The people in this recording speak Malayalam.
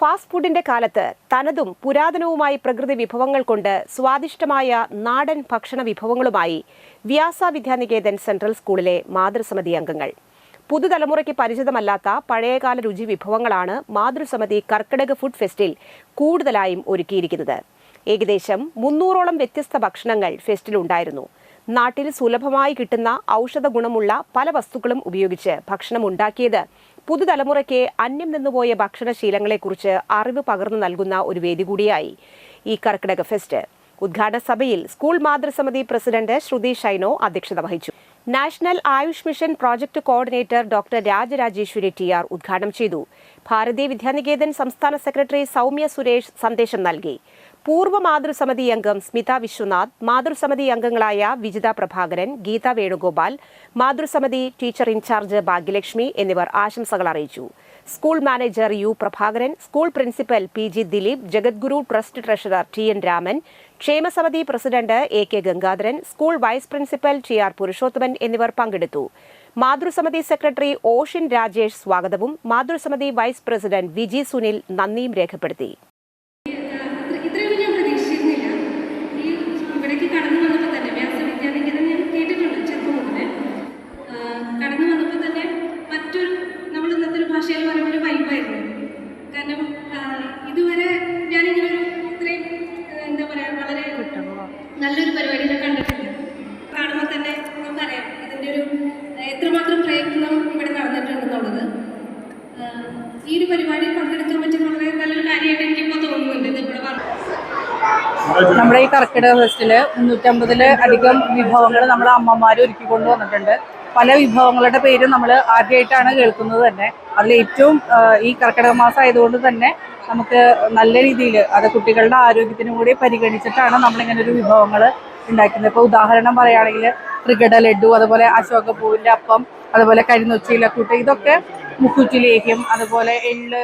ഫാസ്റ്റ് ഫുഡിന്റെ കാലത്ത് തനതും പുരാതനവുമായ പ്രകൃതി വിഭവങ്ങൾ കൊണ്ട് സ്വാദിഷ്ടമായ നാടൻ ഭക്ഷണ വിഭവങ്ങളുമായി വ്യാസ വിദ്യാനികേതൻ സെൻട്രൽ സ്കൂളിലെ മാതൃസമിതി അംഗങ്ങൾ. പുതുതലമുറയ്ക്ക് പരിചിതമല്ലാത്ത പഴയകാല രുചി വിഭവങ്ങളാണ് മാതൃസമിതി കർക്കിടക ഫുഡ് ഫെസ്റ്റിൽ കൂടുതലായും ഒരുക്കിയിരിക്കുന്നത്. ഏകദേശം മുന്നൂറോളം വ്യത്യസ്ത ഭക്ഷണങ്ങൾ ഫെസ്റ്റിൽ ഉണ്ടായിരുന്നു. നാട്ടിൽ സുലഭമായി കിട്ടുന്ന ഔഷധ ഗുണമുള്ള പല വസ്തുക്കളും ഉപയോഗിച്ച് ഭക്ഷണം ഉണ്ടാക്കിയത് പുതുതലമുറയ്ക്ക് അന്യം നിന്നുപോയ ഭക്ഷണശീലങ്ങളെക്കുറിച്ച് അറിവ് പകർന്നു നൽകുന്ന ഒരു വേദി കൂടിയായി ഈ കർക്കിടക ഫെസ്റ്റ്. ഉദ്ഘാടന സഭയിൽ സ്കൂൾ മാതൃസമിതി പ്രസിഡന്റ് ശ്രുതി ഷൈനോ അധ്യക്ഷത വഹിച്ചു. National AYUSH mission project coordinator doctor Rajarajeshwari T R ഉദ്ഘാടനം ചെയ്തു. ഭാരതീയ വിദ്യാനികേതൻ സംസ്ഥാന സെക്രട്ടറി സൗമ്യ സുരേഷ് സന്ദേശം നൽകി. പൂർവ മാതൃസമിതി അംഗം സ്മിത വിശ്വനാഥ് മാതൃസമിതി അംഗങ്ങളായ വിജിത പ്രഭാകരൻ ഗീത വേണുഗോപാൽ മാതൃസമിതി ടീച്ചർ ഇൻചാർജ് ഭാഗ്യലക്ഷ്മി എന്നിവർ ആശംസകൾ അറിയിച്ചു. School manager U Prabhakaran school principal P G Dileep Jagadguru trust treasurer T N Raman ക്ഷേമസമിതി president A K Gangadharan school vice principal T R Purushothaman എന്നിവർ പങ്കെടുത്തു. മാതൃസമിതി സെക്രട്ടറി ഓഷിൻ രാജേഷ് സ്വാഗതവും മാതൃസമിതി വൈസ് പ്രസിഡന്റ് വിജി സുനിൽ നന്ദിയും രേഖപ്പെടുത്തി. നല്ലൊരു പരിപാടി ഞാൻ കണ്ടിട്ടില്ല കാണുമ്പോൾ തന്നെ നമുക്കറിയാം ഇതിന്റെ ഒരു എത്രമാത്രം പ്രയത്നം ഇവിടെ നടന്നിട്ടുണ്ടെന്നുള്ളത്. ഈ ഒരു പരിപാടിയിൽ നമ്മുടെ ഈ കർക്കിടക ഫെസ്റ്റിൽ മുന്നൂറ്റമ്പതിൽ അധികം വിഭവങ്ങൾ നമ്മുടെ അമ്മമാർ ഒരുക്കി കൊണ്ടുവന്നിട്ടുണ്ട്. പല വിഭവങ്ങളുടെ പേര് നമ്മൾ ആദ്യമായിട്ടാണ് കേൾക്കുന്നത് തന്നെ. അതിൽ ഏറ്റവും ഈ കർക്കിടക മാസം ആയതുകൊണ്ട് തന്നെ നമുക്ക് നല്ല രീതിയിൽ അത് കുട്ടികളുടെ ആരോഗ്യത്തിനും കൂടി പരിഗണിച്ചിട്ടാണ് നമ്മളിങ്ങനെ ഒരു വിഭവങ്ങൾ ഉണ്ടാക്കുന്നത്. ഇപ്പോൾ ഉദാഹരണം പറയുകയാണെങ്കിൽ ത്രികട ലഡു അതുപോലെ അശോകപ്പൂവിന്റെ അപ്പം അതുപോലെ കരിനൊച്ചിയിലെ കൂട്ട് ഇതൊക്കെ മുക്കുറ്റി ലേഹ്യം അതുപോലെ എള്ള്